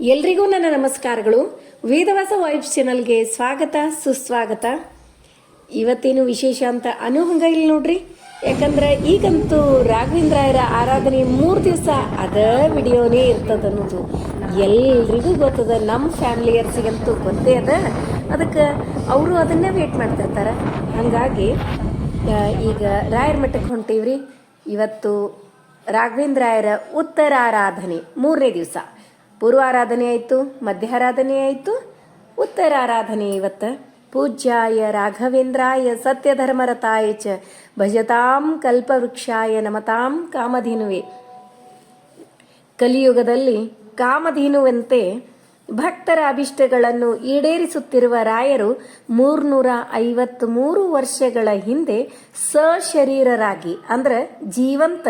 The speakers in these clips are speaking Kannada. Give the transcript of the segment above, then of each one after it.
ಎಲ್ರಿಗೂ ನನ್ನ ನಮಸ್ಕಾರಗಳು. ವೇದವಾಸ ವೈಬ್ಸ್ ಚಾನಲ್ಗೆ ಸ್ವಾಗತ, ಸುಸ್ವಾಗತ. ಇವತ್ತೇನು ವಿಶೇಷ ಅಂತ ಅನುಹಂಗ ಹಂಗ ಇಲ್ಲ ನೋಡ್ರಿ. ಯಾಕಂದ್ರೆ ಈಗಂತೂ ರಾಘವೇಂದ್ರಾಯರ ಆರಾಧನೆ ಮೂರು ದಿವಸ ಅದ ವಿಡಿಯೋನೇ ಇರ್ತದ ಅನ್ನೋದು. ಎಲ್ರಿಗೂ ಗೊತ್ತದ ನಮ್ಮ ಫ್ಯಾಮಿಲಿಯರ್ಸಿಗಂತೂ ಗೊತ್ತೇ ಅದ. ಅದಕ್ಕೆ ಅವರು ಅದನ್ನೇ ವೇಟ್ ಮಾಡ್ತಿರ್ತಾರೆ. ಹಾಗಾಗಿ ಈಗ ರಾಯರ ಮಠಕ್ಕೆ ಹೊಂಟೀವ್ರಿ. ಇವತ್ತು ರಾಘವೇಂದ್ರಾಯರ ಉತ್ತರಾರಾಧನೆ ಮೂರನೇ ದಿವಸ. ಪೂರ್ವಾರಾಧನೆ ಆಯಿತು, ಮಧ್ಯಾರಾಧನೆ ಆಯಿತು, ಉತ್ತರಾರಾಧನೆ ಇವತ್ತು. ಪೂಜ್ಯಾಯ ರಾಘವೇಂದ್ರಾಯ ಸತ್ಯಧರ್ಮರತಾಯ ಚ ಭಜತಾಂ ಕಲ್ಪವೃಕ್ಷಾಯ ನಮತಾಂ ಕಾಮಧೇನುವೆ. ಕಲಿಯುಗದಲ್ಲಿ ಕಾಮಧೇನುವಂತೆ ಭಕ್ತರ ಅಭಿಷ್ಟಗಳನ್ನು ಈಡೇರಿಸುತ್ತಿರುವ ರಾಯರು ಮೂರ್ನೂರ ಐವತ್ಮೂರು ವರ್ಷಗಳ ಹಿಂದೆ ಸಶರೀರರಾಗಿ, ಅಂದ್ರೆ ಜೀವಂತ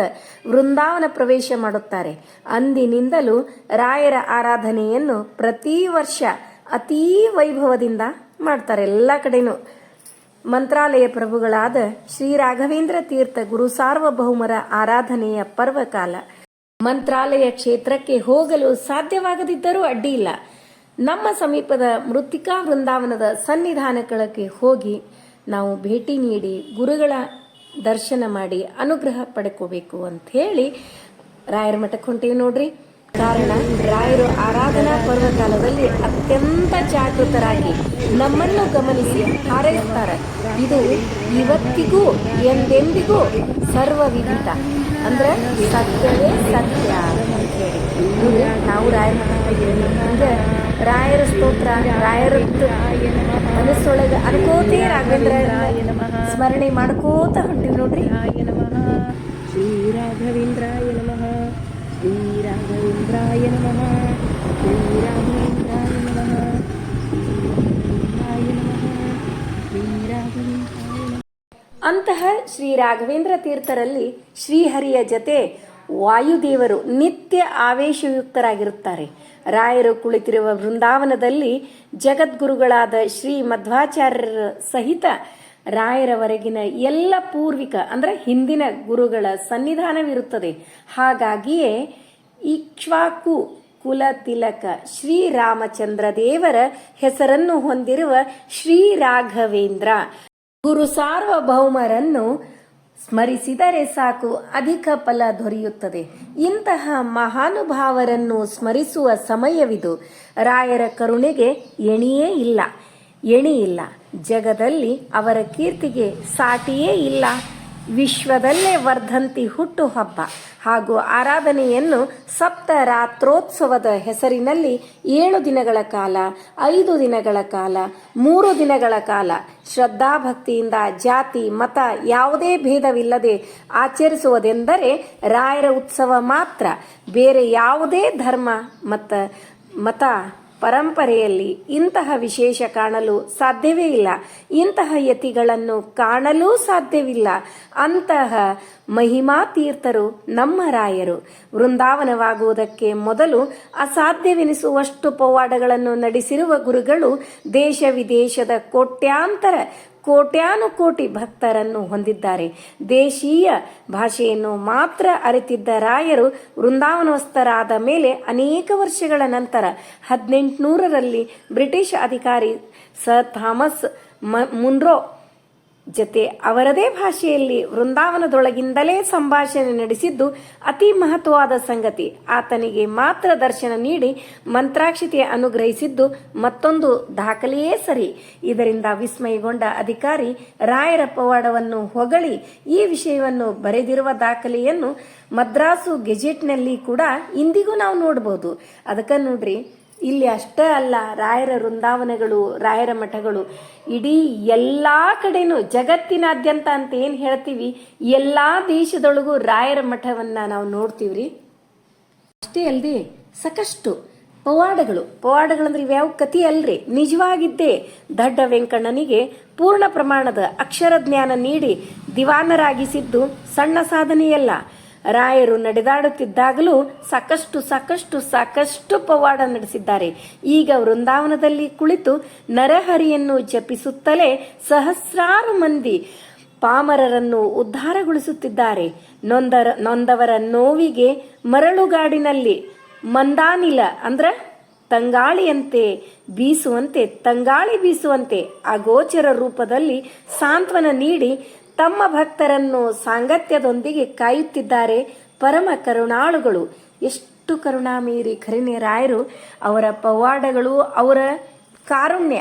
ವೃಂದಾವನ ಪ್ರವೇಶ ಮಾಡುತ್ತಾರೆ. ಅಂದಿನಿಂದಲೂ ರಾಯರ ಆರಾಧನೆಯನ್ನು ಪ್ರತಿ ವರ್ಷ ಅತೀ ವೈಭವದಿಂದ ಮಾಡ್ತಾರೆ. ಎಲ್ಲ ಕಡೆನೂ ಮಂತ್ರಾಲಯ ಪ್ರಭುಗಳಾದ ಶ್ರೀ ರಾಘವೇಂದ್ರ ತೀರ್ಥ ಗುರು ಸಾರ್ವಭೌಮರ ಆರಾಧನೆಯ ಪರ್ವಕಾಲ. ಮಂತ್ರಾಲಯ ಕ್ಷೇತ್ರಕ್ಕೆ ಹೋಗಲು ಸಾಧ್ಯವಾಗದಿದ್ದರೂ ಅಡ್ಡಿ ಇಲ್ಲ. ನಮ್ಮ ಸಮೀಪದ ಮೃತ್ತಿಕಾ ವೃಂದಾವನದ ಸನ್ನಿಧಾನಗಳಿಗೆ ಹೋಗಿ ನಾವು ಭೇಟಿ ನೀಡಿ ಗುರುಗಳ ದರ್ಶನ ಮಾಡಿ ಅನುಗ್ರಹ ಪಡ್ಕೋಬೇಕು ಅಂತ ಹೇಳಿ ರಾಯರ ಮಠಕ್ಕೆ ಹೊಂಟೀವಿ ನೋಡ್ರಿ. ಕಾರಣ ರಾಯರು ಆರಾಧನಾ ಪರ್ವಕಾಲದಲ್ಲಿ ಅತ್ಯಂತ ಜಾಗೃತರಾಗಿ ನಮ್ಮನ್ನು ಗಮನಿಸಿ ಹಾರೈಸುತ್ತಾರೆ ಇದು ಇವತ್ತಿಗೂ ಎಂದೆಂದಿಗೂ ಸರ್ವವಿದಿತ ಅಂದ್ರೆ ಸತ್ಯವೇ ಸತ್ಯ ಅಂತ ಹೇಳಿ. ನೋಡ್ರಿ, ನಾವು ರಾಯರ ಅಂದರೆ ರಾಯರ ಸ್ತೋತ್ರ ರಾಯರದ್ದು ಮನಸ್ಸೊಳಗೆ ಅನ್ಕೋತಿ ರಾಘವೇಂದ್ರ ಸ್ಮರಣೆ ಮಾಡ್ಕೋತ ಹೊಂಟಿವಿ ನೋಡ್ರಿ. ಶ್ರೀ ರಾಘವೇಂದ್ರಾಯ ನಮಃ. ಶ್ರೀ ರಾಘವೇಂದ್ರಾಯ ನಮಃ ಶ್ರೀ ರಾಘವೇಂದ್ರಾಯ ನಮಃ ಶ್ರೀ ರಾಘವೇಂದ್ರಾಯ ನಮಃ ಶ್ರೀ ರಾಘವೇಂದ್ರಾಯ ನಮಃ ಅಂತಹ ಶ್ರೀ ರಾಘವೇಂದ್ರ ತೀರ್ಥರಲ್ಲಿ ಶ್ರೀಹರಿಯ ಜತೆ ವಾಯುದೇವರು ನಿತ್ಯ ಆವೇಶಯುಕ್ತರಾಗಿರುತ್ತಾರೆ. ರಾಯರು ಕುಳಿತಿರುವ ವೃಂದಾವನದಲ್ಲಿ ಜಗದ್ಗುರುಗಳಾದ ಶ್ರೀ ಮಧ್ವಾಚಾರ್ಯರ ಸಹಿತ ರಾಯರವರೆಗಿನ ಎಲ್ಲ ಪೂರ್ವಿಕ ಅಂದ್ರೆ ಹಿಂದಿನ ಗುರುಗಳ ಸನ್ನಿಧಾನವಿರುತ್ತದೆ. ಹಾಗಾಗಿಯೇ ಇಕ್ಷ್ವಾಕು ಕುಲ ತಿಲಕ ಶ್ರೀರಾಮಚಂದ್ರ ದೇವರ ಹೆಸರನ್ನು ಹೊಂದಿರುವ ಶ್ರೀ ರಾಘವೇಂದ್ರ ಗುರು ಸಾರ್ವಭೌಮರನ್ನು ಸ್ಮರಿಸಿದರೆ ಸಾಕು, ಅಧಿಕ ಫಲ ದೊರೆಯುತ್ತದೆ. ಇಂತಹ ಮಹಾನುಭಾವರನ್ನು ಸ್ಮರಿಸುವ ಸಮಯವಿದು. ರಾಯರ ಕರುಣೆಗೆ ಎಣಿಯೇ ಇಲ್ಲ, ಎಣಿಯಿಲ್ಲ. ಜಗದಲ್ಲಿ ಅವರ ಕೀರ್ತಿಗೆ ಸಾಟಿಯೇ ಇಲ್ಲ. ವಿಶ್ವದಲ್ಲೇ ವರ್ಧಂತಿ ಹುಟ್ಟು ಹಬ್ಬ ಹಾಗೂ ಆರಾಧನೆಯನ್ನು ಸಪ್ತ ರಾತ್ರೋತ್ಸವದ ಹೆಸರಿನಲ್ಲಿ ಏಳು ದಿನಗಳ ಕಾಲ, ಐದು ದಿನಗಳ ಕಾಲ, ಮೂರು ದಿನಗಳ ಕಾಲ ಶ್ರದ್ಧಾಭಕ್ತಿಯಿಂದ ಜಾತಿ, ಮತ ಯಾವುದೇ ಭೇದವಿಲ್ಲದೆ ಆಚರಿಸುವುದೆಂದರೆ ರಾಯರ ಉತ್ಸವ ಮಾತ್ರ. ಬೇರೆ ಯಾವುದೇ ಧರ್ಮ ಮತ್ತು ಮತ ಪರಂಪರೆಯಲ್ಲಿ ಇಂತಹ ವಿಶೇಷ ಕಾಣಲು ಸಾಧ್ಯವೇ ಇಲ್ಲ. ಇಂತಹ ಯತಿಗಳನ್ನು ಕಾಣಲೂ ಸಾಧ್ಯವಿಲ್ಲ. ಅಂತಹ ಮಹಿಮಾ ತೀರ್ಥರು ನಮ್ಮ ರಾಯರು. ವೃಂದಾವನವಾಗುವುದಕ್ಕೆ ಮೊದಲು ಅಸಾಧ್ಯವೆನಿಸುವಷ್ಟು ಪವಾಡಗಳನ್ನು ನಡೆಸಿರುವ ಗುರುಗಳು ದೇಶ ವಿದೇಶದ ಕೋಟ್ಯಾಂತರ ಕೋಟ್ಯಾನುಕೋಟಿ ಭಕ್ತರನ್ನು ಹೊಂದಿದ್ದಾರೆ. ದೇಶೀಯ ಭಾಷೆಯನ್ನು ಮಾತ್ರ ಅರಿತಿದ್ದ ರಾಯರು ವೃಂದಾವನಸ್ಥರಾದ ಮೇಲೆ ಅನೇಕ ವರ್ಷಗಳ ನಂತರ ಹದಿನೆಂಟುನೂರರಲ್ಲಿ ಬ್ರಿಟಿಷ್ ಅಧಿಕಾರಿ ಸರ್ ಥಾಮಸ್ ಮುನ್ರೋ ಜತೆ ಅವರದೇ ಭಾಷೆಯಲ್ಲಿ ವೃಂದಾವನದೊಳಗಿಂದಲೇ ಸಂಭಾಷಣೆ ನಡೆಸಿದ್ದು ಅತಿ ಮಹತ್ವವಾದ ಸಂಗತಿ. ಆತನಿಗೆ ಮಾತ್ರ ದರ್ಶನ ನೀಡಿ ಮಂತ್ರಾಕ್ಷತೆ ಅನುಗ್ರಹಿಸಿದ್ದು ಮತ್ತೊಂದು ದಾಖಲೆಯೇ ಸರಿ. ಇದರಿಂದ ವಿಸ್ಮಯಗೊಂಡ ಅಧಿಕಾರಿ ರಾಯರ ಪವಾಡವನ್ನು ಹೊಗಳಿ ಈ ವಿಷಯವನ್ನು ಬರೆದಿರುವ ದಾಖಲೆಯನ್ನು ಮದ್ರಾಸು ಗೆಜೆಟ್ನಲ್ಲಿ ಕೂಡ ಇಂದಿಗೂ ನಾವು ನೋಡಬಹುದು ಅದಕ್ಕೆ ನೋಡ್ರಿ ಇಲ್ಲಿ ಅಷ್ಟೇ ಅಲ್ಲ, ರಾಯರ ವೃಂದಾವನಗಳು, ರಾಯರ ಮಠಗಳು, ಇಡೀ ಎಲ್ಲ ಕಡೆನೂ, ಜಗತ್ತಿನಾದ್ಯಂತ ಅಂತ ಏನು ಹೇಳ್ತೀವಿ, ಎಲ್ಲ ದೇಶದೊಳಗೂ ರಾಯರ ಮಠವನ್ನ ನಾವು ನೋಡ್ತೀವ್ರಿ. ಅಷ್ಟೇ ಅಲ್ಲದೆ ಸಾಕಷ್ಟು ಪವಾಡಗಳು ಪವಾಡಗಳಂದ್ರೆ ಇವ್ಯಾವ ಕತಿ ಅಲ್ರಿ, ನಿಜವಾಗಿದ್ದೇ ದಡ್ಡ ವೆಂಕಣ್ಣನಿಗೆ ಪೂರ್ಣ ಪ್ರಮಾಣದ ಅಕ್ಷರ ಜ್ಞಾನ ನೀಡಿ ದಿವಾನರಾಗಿಸಿದ್ದು ಸಣ್ಣ ಸಾಧನೆಯಲ್ಲ ರಾಯರು ನಡೆದಾಡುತ್ತಿದ್ದಾಗಲೂ ಸಾಕಷ್ಟು ಸಾಕಷ್ಟು ಸಾಕಷ್ಟು ಪವಾಡ ನಡೆಸಿದ್ದಾರೆ. ಈಗ ವೃಂದಾವನದಲ್ಲಿ ಕುಳಿತು ನರಹರಿಯನ್ನು ಜಪಿಸುತ್ತಲೇ ಸಹಸ್ರಾರು ಮಂದಿ ಪಾಮರರನ್ನು ಉದ್ಧಾರಗೊಳಿಸುತ್ತಿದ್ದಾರೆ. ನೊಂದರ, ನೊಂದವರ ನೋವಿಗೆ ಮರಳುಗಾಡಿನಲ್ಲಿ ಮಂದಾನಿಲ, ಅಂದ್ರ ತಂಗಾಳಿಯಂತೆ ಬೀಸುವಂತೆ, ತಂಗಾಳಿ ಬೀಸುವಂತೆ ಅಗೋಚರ ರೂಪದಲ್ಲಿ ಸಾಂತ್ವನ ನೀಡಿ ತಮ್ಮ ಭಕ್ತರನ್ನು ಸಾಂಗತ್ಯದೊಂದಿಗೆ ಕಾಯುತ್ತಿದ್ದಾರೆ ಪರಮ ಕರುಣಾಳುಗಳು. ಎಷ್ಟು ಕರುಣಾಮೀರಿ ಕರಿಣೆ ರಾಯರು, ಅವರ ಪವಾಡಗಳು, ಅವರ ಕಾರುಣ್ಯ.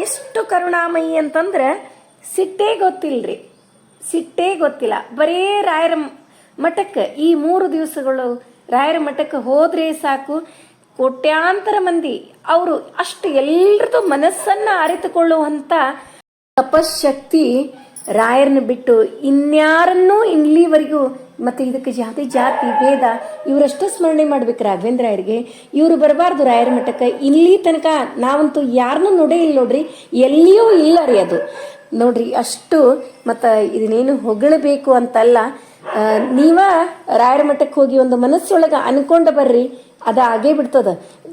ಎಷ್ಟು ಕರುಣಾಮಯಿ ಅಂತಂದ್ರೆ ಸಿಟ್ಟೇ ಗೊತ್ತಿಲ್ರಿ, ಸಿಟ್ಟೇ ಗೊತ್ತಿಲ್ಲ. ಬರೇ ರಾಯರ ಮಠಕ್ಕೆ ಈ ಮೂರು ದಿವಸಗಳು ರಾಯರ ಮಠಕ್ಕೆ ಹೋದ್ರೆ ಸಾಕು. ಕೋಟ್ಯಾಂತರ ಮಂದಿ ಅವರು ಅಷ್ಟು ಎಲ್ಲರದು ಮನಸ್ಸನ್ನ ಅರಿತುಕೊಳ್ಳುವಂತ ತಪಶಕ್ತಿ ರಾಯರನ್ನ ಬಿಟ್ಟು ಇನ್ಯಾರನ್ನೂ ಇಲ್ಲಿವರೆಗೂ ಮತ್ತೆ ಇದಕ್ಕೆ ಜಾತಿ ಜಾತಿ, ಭೇದ ಇವರಷ್ಟು ಸ್ಮರಣೆ ಮಾಡ್ಬೇಕು ರಾಘವೇಂದ್ರ ರಾಯರಿಗೆ. ಇವರು ಬರಬಾರ್ದು ರಾಯರ ಮಠಕ್ಕೆ. ಇಲ್ಲಿ ತನಕ ನಾವಂತೂ ಯಾರನ್ನೂ ನೋಡೇ ಇಲ್ಲ ನೋಡ್ರಿ. ಎಲ್ಲಿಯೂ ಇಲ್ಲ ರೀ ಅದು. ನೋಡ್ರಿ, ಅಷ್ಟು ಮತ್ತು ಇದನ್ನೇನು ಹೊಗಳಬೇಕು ಅಂತಲ್ಲ ನೀವ ರಾಯರ ಮಠಕ್ಕೆ ಹೋಗಿ ಒಂದು ಮನಸ್ಸೊಳಗೆ ಅನ್ಕೊಂಡು ಬರ್ರಿ, ಅದ ಆಗೇ ಬಿಡ್ತದ.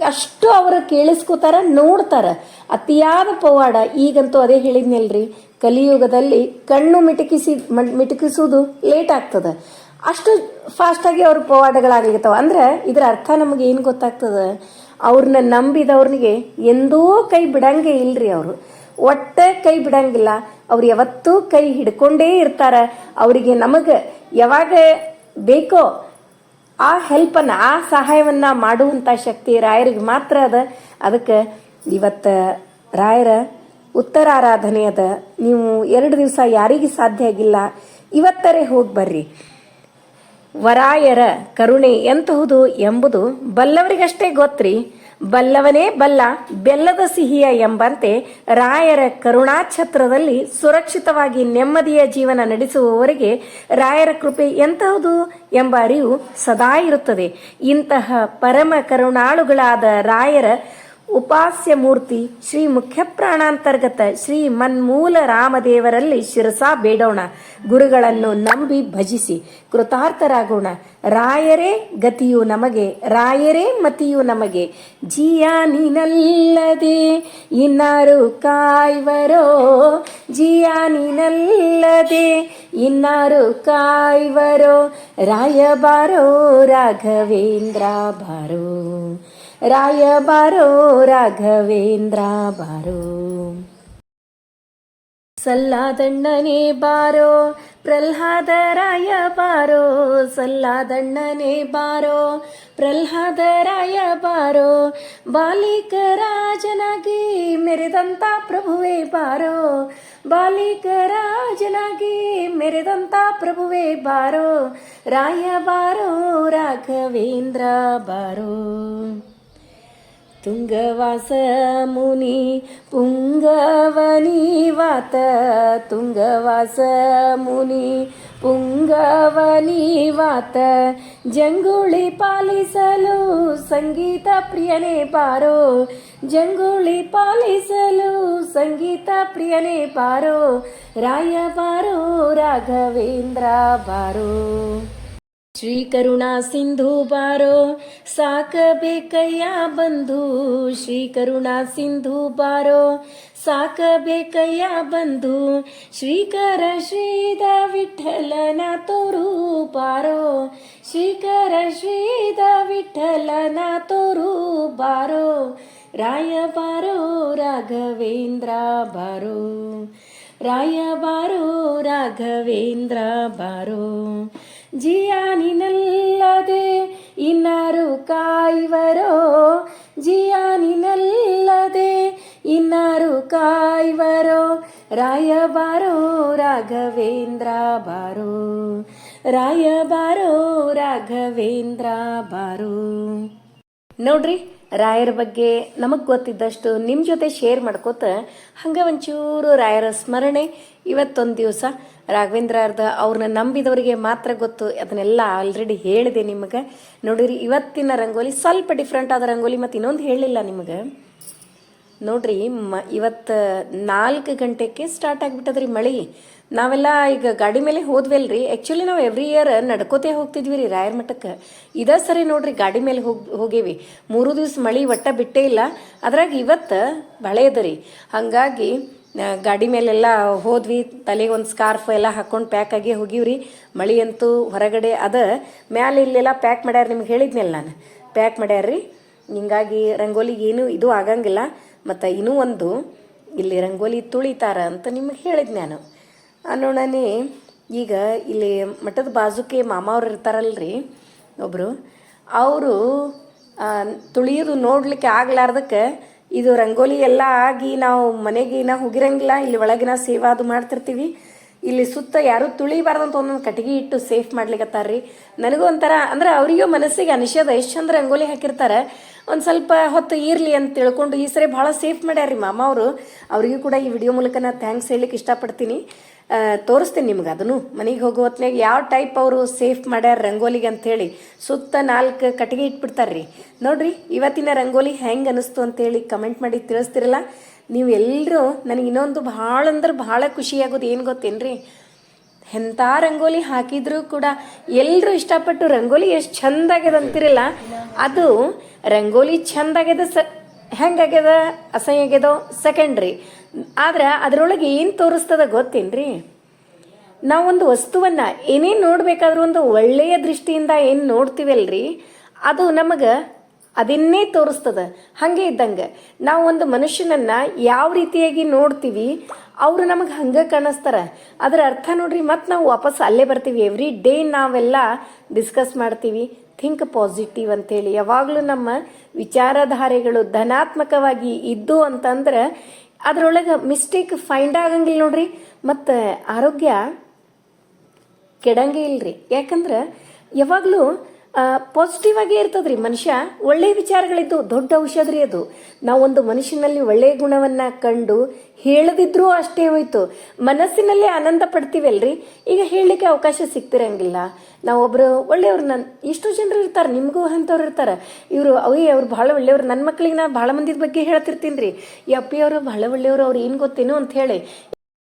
ಅಷ್ಟು ಅವರು ಕೇಳಿಸ್ಕೋತಾರ, ನೋಡ್ತಾರ. ಅತಿಯಾದ ಪವಾಡ ಈಗಂತೂ ಅದೇ ಹೇಳಿದ್ನಲ್ರಿ. ಕಲಿಯುಗದಲ್ಲಿ ಕಣ್ಣು ಮಿಟಕಿಸಿ ಮಿಟುಕಿಸುವುದು ಲೇಟ್ ಆಗ್ತದೆ. ಅಷ್ಟು ಫಾಸ್ಟಾಗಿ ಅವ್ರ ಪವಾಡಗಳಾಗ್ಲಿಕ್ಕವ ಅಂದ್ರೆ ಇದರ ಅರ್ಥ ನಮಗೆ ಏನು ಗೊತ್ತಾಗ್ತದ? ಅವ್ರನ್ನ ನಂಬಿದವ್ರಿಗೆ ಎಂದೂ ಕೈ ಬಿಡಂಗೆ ಇಲ್ರಿ ಅವರು. ಒಟ್ಟೆ ಕೈ ಬಿಡಂಗಿಲ್ಲ. ಅವ್ರು ಯಾವತ್ತೂ ಕೈ ಹಿಡ್ಕೊಂಡೇ ಇರ್ತಾರೆ. ಅವರಿಗೆ ನಮಗೆ ಯಾವಾಗ ಬೇಕೋ ಆ ಹೆಲ್ಪನ್ನು ಆ ಸಹಾಯವನ್ನ ಮಾಡುವಂಥ ಶಕ್ತಿ ರಾಯರಿಗೆ ಮಾತ್ರ ಅದ. ಅದಕ್ಕೆ ಇವತ್ತು ರಾಯರ ಉತ್ತರಾರಾಧನೆ ಅದ ನೀವು ಎರಡು ದಿವಸ ಯಾರಿಗೆ ಸಾಧ್ಯ ಆಗಿಲ್ಲ, ಇವತ್ತರೇ ಹೋಗಿ ಬರ್ರಿ. ವರಾಯರ ಕರುಣೆ ಎಂತಹುದು ಎಂಬುದು ಬಲ್ಲವರಿಗಷ್ಟೇ ಗೊತ್ತ್ರಿ. ಬಲ್ಲವನೇ ಬಲ್ಲ, ಬೆಲ್ಲದ ಸಿಹಿಯ ಎಂಬಂತೆ ರಾಯರ ಕರುಣಾಛತ್ರದಲ್ಲಿ ಸುರಕ್ಷಿತವಾಗಿ ನೆಮ್ಮದಿಯ ಜೀವನ ನಡೆಸುವವರಿಗೆ ರಾಯರ ಕೃಪೆ ಎಂತಹುದು ಎಂಬ ಅರಿವು ಸದಾ ಇರುತ್ತದೆ. ಇಂತಹ ಪರಮ ಕರುಣಾಳುಗಳಾದ ರಾಯರ ಉಪಾಸ್ಯ ಮೂರ್ತಿ ಶ್ರೀ ಮುಖ್ಯ ಪ್ರಾಣಾಂತರ್ಗತ ಶ್ರೀ ಮನ್ಮೂಲ ರಾಮದೇವರಲ್ಲಿ ಶಿರಸಾ ಬೇಡೋಣ. ಗುರುಗಳನ್ನು ನಂಬಿ ಭಜಿಸಿ ಕೃತಾರ್ಥರಾಗೋಣ. ರಾಯರೇ, ಗತಿಯು ನಮಗೆ, ರಾಯರೇ, ಮತಿಯು ನಮಗೆ. ಜಿಯಾನಿನಲ್ಲದೆ ಇನ್ನಾರು ಕಾಯ್ವರೋ? ಜಿಯಾನಿನಲ್ಲದೆ ಇನ್ನಾರು ಕಾಯ್ವರೋ? ರಾಯ ಬಾರೋ ರಾಘವೇಂದ್ರ ಬಾರೋ? ರಾಯ ಬಾರೋ ರಾಘವೇಂದ್ರ ಬಾರೋ. ಸಲ್ಲಾದಣ್ಣನೇ ಬಾರೋ ಪ್ರಹ್ಲಾದರಾಯ ಬಾರೋ, ಸಲ್ಲಾದಣ್ಣನೇ ಬಾರೋ ಪ್ರಹ್ಲಾದರಾಯ ಬಾರೋ ಬಾಲಿಕ ರಾಜನಾಗಿ ಮೆರೆದಂತ ಪ್ರಭುವೇ ಬಾರೋ ಬಾಲಿಕ ರಾಜನಾಗಿ ಮೆರೆದಂತ ಪ್ರಭುವೇ ಬಾರೋ, ರಾಯ ಬಾರೋ ರಾಘವೇಂದ್ರ ಬಾರೋ. ತುಂಗವಾಸ ಮುನಿ ಪುಂಗವನಿವಾತ ತುಂಗವಾಸ ಮುನಿ ಪುಂಗವನಿವಾತ ಜಂಗುಳಿ ಪಾಲಿಸಲು ಸಂಗೀತ ಪ್ರಿಯನೇ ಬಾರೋ ಜಂಗುಳಿ ಪಾಲಿಸಲು ಸಂಗೀತ ಪ್ರಿಯನೇ ಬಾರೋ ರಾಯ ಬಾರೋ ರಾಘವೇಂದ್ರ ಬಾರೋ श्रीकरुणा सिन्धू बारो बन्धु श्रीकरुणा सिन्धू बारो बन्धु श्रीकर श्रीद विठ्ठलना तोरुपारो श्रीकर श्रीद विठ्ठलना रायबारो राघवेन्द्रा बारो रायबारो राघवेन्द्रा बारो ಜಿಯಾನಿನಲ್ಲದೆ ಇನ್ನಾರು ಕಾಯ್ವರೋ? ಜಿಯಾನಿನಲ್ಲದೆ ಇನ್ನಾರು ಕಾಯ್ವರೋ? ರಾಯ ಬಾರೋ ರಾಘವೇಂದ್ರ ಬಾರೋ. ರಾಯ ಬಾರೋ ರಾಘವೇಂದ್ರ ಬಾರೋ. ನೋಡ್ರಿ, ರಾಯರ ಬಗ್ಗೆ ನಮಗೆ ಗೊತ್ತಿದ್ದಷ್ಟು ನಿಮ್ಮ ಜೊತೆ ಶೇರ್ ಮಾಡ್ಕೋತ ಹಂಗೆ ಒಂಚೂರು ರಾಯರ ಸ್ಮರಣೆ ಇವತ್ತೊಂದು ದಿವಸ ರಾಘವೇಂದ್ರ ಅರ್ಧ ಅವ್ರನ್ನ ನಂಬಿದವರಿಗೆ ಮಾತ್ರ ಗೊತ್ತು. ಅದನ್ನೆಲ್ಲ ಆಲ್ರೆಡಿ ಹೇಳಿದೆ ನಿಮಗೆ. ನೋಡಿರಿ, ಇವತ್ತಿನ ರಂಗೋಲಿ ಸ್ವಲ್ಪ ಡಿಫ್ರೆಂಟ್ ಆದ ರಂಗೋಲಿ ಮತ್ತು ಇನ್ನೊಂದು ಹೇಳಿಲ್ಲ ನಿಮಗೆ. ನೋಡ್ರಿ, ಮ, ಇವತ್ತು ನಾಲ್ಕು ಗಂಟೆಗೆ ಸ್ಟಾರ್ಟ್ ಆಗಿಬಿಟ್ಟದ್ರಿ ಮಳೆ. ನಾವೆಲ್ಲ ಈಗ ಗಾಡಿ ಮೇಲೆ ಹೋದ್ವಲ್ರಿ. ಆ್ಯಕ್ಚುಲಿ ನಾವು ಎವ್ರಿ ಇಯರ್ ನಡ್ಕೋತೇ ಹೋಗ್ತಿದ್ವಿ ರೀ ರಾಯರ ಮಠಕ್ಕೆ. ಇದೇ ಸರಿ ನೋಡ್ರಿ, ಗಾಡಿ ಮೇಲೆ ಹೋಗಿ, ಹೋಗೇವಿ. ಮೂರು ದಿವ್ಸ ಮಳೆ ಒಟ್ಟ ಬಿಟ್ಟೇ ಇಲ್ಲ. ಅದ್ರಾಗ ಇವತ್ತು ಭಾಳ ಅದ ರೀ. ಹಾಗಾಗಿ ಗಾಡಿ ಮೇಲೆಲ್ಲ ಹೋದ್ವಿ, ತಲೆಗೆ ಒಂದು ಸ್ಕಾರ್ಫ್ ಎಲ್ಲ ಪ್ಯಾಕ್ ಆಗಿ ಹೋಗಿವ್ರಿ. ಮಳಿ ಅಂತೂ ಹೊರಗಡೆ ಅದ. ಮ್ಯಾಲೆ ಇಲ್ಲೆಲ್ಲ ಪ್ಯಾಕ್ ಮಾಡ್ಯಾರ ನಿಮ್ಗೆ ಹೇಳಿದ್ನಲ್ಲ ನಾನು. ಪ್ಯಾಕ್ ಮಾಡ್ಯಾರ್ರಿ. ಹಿಂಗಾಗಿ ರಂಗೋಲಿಗೆ ಏನು ಇದು ಆಗಂಗಿಲ್ಲ. ಮತ್ತು ಇನ್ನೂ ಒಂದು, ಇಲ್ಲಿ ರಂಗೋಲಿ ತುಳಿತಾರ ಅಂತ ನಿಮಗೆ ಹೇಳಿದ್ ನಾನು. ಅನ್ನೋಣನೆ, ಈಗ ಇಲ್ಲಿ ಮಠದ ಬಾಜುಕೆ ಮಾಮ ಅವ್ರು ಇರ್ತಾರಲ್ರಿ ಒಬ್ಬರು ಅವರು ತುಳಿಯೋದು ನೋಡ್ಲಿಕ್ಕೆ ಆಗ್ಲಾರ್ದಕ್ಕೆ ಇದು ರಂಗೋಲಿ ಎಲ್ಲ ಆಗಿ ನಾವು ಮನೆಗೆ ನಾ ಹೋಗಿರಂಗಿಲ್ಲ, ಇಲ್ಲಿ ಒಳಗಿನ ಸೇವಾ ಅದು ಮಾಡ್ತಿರ್ತೀವಿ. ಇಲ್ಲಿ ಸುತ್ತ ಯಾರು ತುಳಿಬಾರ್ದಂತ ಒಂದೊಂದು ಕಟ್ಟಿಗೆ ಇಟ್ಟು ಸೇಫ್ ಮಾಡ್ಲಿಕತ್ತಾರ್ರಿ. ನನಗೂ ಒಂಥರ, ಅಂದ್ರೆ ಅವರಿಗೂ ಮನಸ್ಸಿಗೆ ಅನಿಷೇಧ ಎಷ್ಟು ಚಂದ ರಂಗೋಲಿ ಹಾಕಿರ್ತಾರೆ. ಒಂದು ಸ್ವಲ್ಪ ಹೊತ್ತು ಇರಲಿ ಅಂತ ತಿಳ್ಕೊಂಡು ಈ ಸರಿ ಭಾಳ ಸೇಫ್ ಮಾಡ್ಯಾರ್ರಿ ಮಾಮ ಅವರು. ಅವರಿಗೂ ಕೂಡ ಈ ವಿಡಿಯೋ ಮೂಲಕ ನಾ ಥ್ಯಾಂಕ್ಸ್ ಹೇಳಲಿಕ್ಕೆ ಇಷ್ಟಪಡ್ತೀನಿ. ತೋರಿಸ್ತೀನಿ ನಿಮ್ಗೆ ಅದನ್ನು. ಮನೆಗೆ ಹೋಗೋ ಹೊತ್ನಾಗ ಯಾವ ಟೈಪ್ ಅವರು ಸೇಫ್ ಮಾಡ್ಯಾರ ರಂಗೋಲಿಗೆ ಅಂಥೇಳಿ. ಸುತ್ತ ನಾಲ್ಕು ಕಟ್ಟಿಗೆ ಇಟ್ಬಿಡ್ತಾರ್ರಿ. ನೋಡ್ರಿ, ಇವತ್ತಿನ ರಂಗೋಲಿ ಹೆಂಗೆ ಅನಿಸ್ತು ಅಂತೇಳಿ ಕಮೆಂಟ್ ಮಾಡಿ ತಿಳಿಸ್ತಿರಲ್ಲ. ನೀವು ಎಲ್ಲರೂ ನನಗೆ ಇನ್ನೊಂದು ಭಾಳ ಅಂದ್ರೆ ಭಾಳ ಖುಷಿಯಾಗೋದು ಏನು ಗೊತ್ತೇನ್ರಿ? ಎಂಥ ರಂಗೋಲಿ ಹಾಕಿದ್ರೂ ಕೂಡ ಎಲ್ಲರೂ ಇಷ್ಟಪಟ್ಟು ರಂಗೋಲಿ ಎಷ್ಟು ಚಂದಾಗ್ಯದ ಅಂತಿರಲ್ಲ, ಅದು ರಂಗೋಲಿ ಚಂದಾಗ್ಯದ ಸ ಹೆಂಗಾಗ್ಯದ ಅಸಹ್ಯ ಆಗ್ಯದೋ? ಸೆಕೆಂಡ್ರಿ ಆದ್ರೆ ಅದರೊಳಗೆ ಏನು ತೋರಿಸ್ತದ ಗೊತ್ತೇನ್ರಿ? ನಾವೊಂದು ವಸ್ತುವನ್ನ ಏನೇ ನೋಡ್ಬೇಕಾದ್ರೂ ಒಂದು ಒಳ್ಳೆಯ ದೃಷ್ಟಿಯಿಂದ ಏನು ನೋಡ್ತೀವಲ್ರಿ, ಅದು ನಮಗೆ ಅದನ್ನೇ ತೋರಿಸ್ತದ. ಹಾಗೆ ಇದ್ದಂಗೆ, ನಾವು ಒಂದು ಮನುಷ್ಯನನ್ನ ಯಾವ ರೀತಿಯಾಗಿ ನೋಡ್ತೀವಿ, ಅವರು ನಮಗೆ ಹಂಗೆ ಕಾಣಿಸ್ತಾರೆ. ಅದರ ಅರ್ಥ ನೋಡ್ರಿ ಮತ್ತು ನಾವು ವಾಪಸ್ ಅಲ್ಲೇ ಬರ್ತೀವಿ. ಎವ್ರಿ ಡೇ ನಾವೆಲ್ಲ ಡಿಸ್ಕಸ್ ಮಾಡ್ತೀವಿ. ಥಿಂಕ್ ಪಾಸಿಟಿವ್ ಅಂತೇಳಿ. ಯಾವಾಗಲೂ ನಮ್ಮ ವಿಚಾರಧಾರೆಗಳು ಧನಾತ್ಮಕವಾಗಿ ಇದ್ದು ಅಂತಂದ್ರೆ ಅದರೊಳಗೆ ಮಿಸ್ಟೇಕ್ ಫೈಂಡ್ ಆಗಂಗಿಲ್ಲ ನೋಡ್ರಿ ಮತ್ತು ಆರೋಗ್ಯ ಕೆಡಂಗೇ ಇಲ್ರಿ. ಯಾಕಂದ್ರೆ ಯಾವಾಗಲೂ ಪಾಸಿಟಿವ್ ಆಗೇ ಇರ್ತದ್ರಿ ಮನುಷ್ಯ. ಒಳ್ಳೆ ವಿಚಾರಗಳಿದ್ದು ದೊಡ್ಡ ಔಷಧ ರೀ ಅದು ನಾವೊಂದು ಮನುಷ್ಯನಲ್ಲಿ ಒಳ್ಳೆಯ ಗುಣವನ್ನ ಕಂಡು ಹೇಳದಿದ್ರೂ ಅಷ್ಟೇ ಹೋಯ್ತು. ಮನಸ್ಸಿನಲ್ಲೇ ಆನಂದ ಪಡ್ತೀವಲ್ರಿ? ಈಗ ಹೇಳಲಿಕ್ಕೆ ಅವಕಾಶ ಸಿಗ್ತಿರಂಗಿಲ್ಲ. ನಾವೊಬ್ರು ಒಳ್ಳೆಯವ್ರು ನನ್ನ ಇಷ್ಟು ಜನರು ಇರ್ತಾರೆ, ನಿಮಗೂ ಅಂಥವ್ರು ಇರ್ತಾರೆ. ಇವರು ಅವೇ ಅವ್ರು ಭಾಳ ಒಳ್ಳೆಯವ್ರು. ನನ್ನ ಮಕ್ಳಿಗೆ ನಾ ಭಾಳ ಮಂದಿದ ಬಗ್ಗೆ ಹೇಳ್ತಿರ್ತೀನಿ ರೀ ಈ ಅಪ್ಪಿಯವರು ಭಾಳ ಒಳ್ಳೆಯವರು, ಅವ್ರು ಏನು ಗೊತ್ತೇನೋ ಅಂತ ಹೇಳಿ.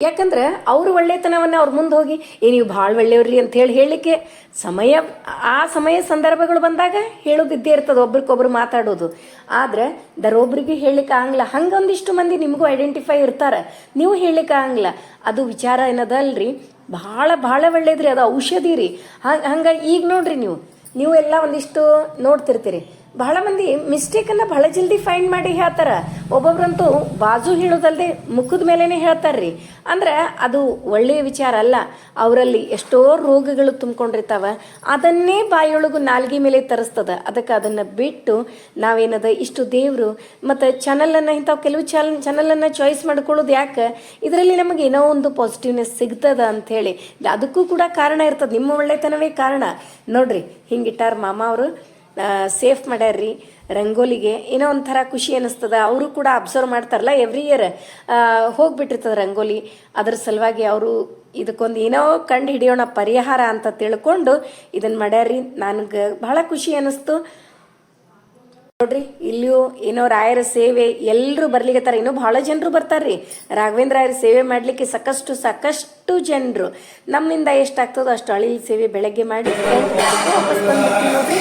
ಯಾಕಂದ್ರೆ ಅವ್ರ ಒಳ್ಳೆತನವನ್ನ ಅವ್ರ ಮುಂದೆ ಹೋಗಿ, ಏ, ನೀವು ಭಾಳ ಒಳ್ಳೆಯವ್ರಿ ಅಂತ ಹೇಳಿ ಹೇಳಲಿಕ್ಕೆ ಸಮಯ, ಆ ಸಮಯ ಸಂದರ್ಭಗಳು ಬಂದಾಗ ಹೇಳೋದಿದ್ದೇ ಇರ್ತದೆ, ಒಬ್ರಿಗೊಬ್ರು ಮಾತಾಡೋದು. ಆದ್ರೆ ದರೊಬ್ರಿಗೆ ಹೇಳಲಿಕ್ಕೆ ಆಗಲ್ಲ. ಹಂಗೊಂದಿಷ್ಟು ಮಂದಿ ನಿಮಗೂ ಐಡೆಂಟಿಫೈ ಇರ್ತಾರೆ. ನೀವು ಹೇಳಲಿಕ್ಕೆ ಆಗಲ್ಲ. ಅದು ವಿಚಾರ ಏನದಲ್ರಿ? ಭಾಳ ಭಾಳ ಒಳ್ಳೇದ್ರಿ. ಅದು ಔಷಧಿ ರೀ. ಹಂಗೆ ಹಂಗೆ ಈಗ ನೋಡ್ರಿ ನೀವು. ನೀವು ಎಲ್ಲ ಒಂದಿಷ್ಟು ನೋಡ್ತಿರ್ತೀರಿ. ಬಹಳ ಮಂದಿ ಮಿಸ್ಟೇಕನ್ನು ಬಹಳ ಜಲ್ದಿ ಫೈಂಡ್ ಮಾಡಿ ಹೇಳ್ತಾರ. ಒಬ್ಬೊಬ್ರಂತೂ ಬಾಜು ಹೇಳೋದಲ್ದೆ ಮುಖದ ಮೇಲೇನೆ ಹೇಳ್ತಾರ್ರಿ. ಅಂದ್ರೆ ಅದು ಒಳ್ಳೆಯ ವಿಚಾರ ಅಲ್ಲ. ಅವರಲ್ಲಿ ಎಷ್ಟೋ ರೋಗಗಳು ತುಂಬಿಕೊಂಡಿರ್ತಾವ. ಅದನ್ನೇ ಬಾಯೊಳಗು ನಾಲ್ಗೆ ಮೇಲೆ ತರಿಸ್ತದ. ಅದಕ್ಕೆ ಅದನ್ನು ಬಿಟ್ಟು ನಾವೇನದ ಇಷ್ಟು ದೇವರು ಮತ್ತು ಚಾನಲನ್ನು ಇಂಥವು ಕೆಲವು ಚಾಲ್ ಚಾನಲನ್ನು ಚಾಯ್ಸ್ ಮಾಡ್ಕೊಳ್ಳೋದು ಯಾಕೆ? ಇದರಲ್ಲಿ ನಮಗೆ ಏನೋ ಒಂದು ಪಾಸಿಟಿವ್ನೆಸ್ ಸಿಗ್ತದ ಅಂಥೇಳಿ. ಅದಕ್ಕೂ ಕೂಡ ಕಾರಣ ಇರ್ತದೆ. ನಿಮ್ಮ ಒಳ್ಳೆತನವೇ ಕಾರಣ. ನೋಡ್ರಿ, ಹಿಂಗಿಟ್ಟಾರ ಮಾಮ ಅವರು. ಸೇಫ್ ಮಾಡ್ಯಾರ್ರಿ. ರಂಗೋಲಿಗೆ ಏನೋ ಒಂಥರ ಖುಷಿ ಅನ್ನಿಸ್ತದ. ಅವರು ಕೂಡ ಅಬ್ಸರ್ವ್ ಮಾಡ್ತಾರಲ್ಲ ಎವ್ರಿ ಇಯರ್ ಹೋಗ್ಬಿಟ್ಟಿರ್ತದೆ ರಂಗೋಲಿ. ಅದ್ರ ಸಲುವಾಗಿ ಅವರು ಇದಕ್ಕೊಂದು ಏನೋ ಕಂಡು ಹಿಡಿಯೋಣ ಪರಿಹಾರ ಅಂತ ತಿಳ್ಕೊಂಡು ಇದನ್ನು ಮಾಡ್ಯಾರ್ರಿ. ನನಗೆ ಬಹಳ ಖುಷಿ ಅನ್ನಿಸ್ತು. ನೋಡ್ರಿ, ಇಲ್ಲಿಯೂ ಏನೋ ರಾಯರ ಸೇವೆ ಎಲ್ಲರೂ ಬರ್ಲಿಕ್ಕೆ ಇನ್ನೂ ಬಹಳ ಜನರು ಬರ್ತಾರ್ರಿ. ರಾಘವೇಂದ್ರ ರಾಯರ ಸೇವೆ ಮಾಡ್ಲಿಕ್ಕೆ ಸಾಕಷ್ಟು ಸಾಕಷ್ಟು ಜನರು. ನಮ್ಮಿಂದ ಎಷ್ಟಾಗ್ತದೋ ಅಷ್ಟು ಹಳಿ ಸೇವೆ ಬೆಳಗ್ಗೆ ಮಾಡಿ. ವಾಪಸ್ ಬಂದ್ಬಿಡ್ತೀವಿ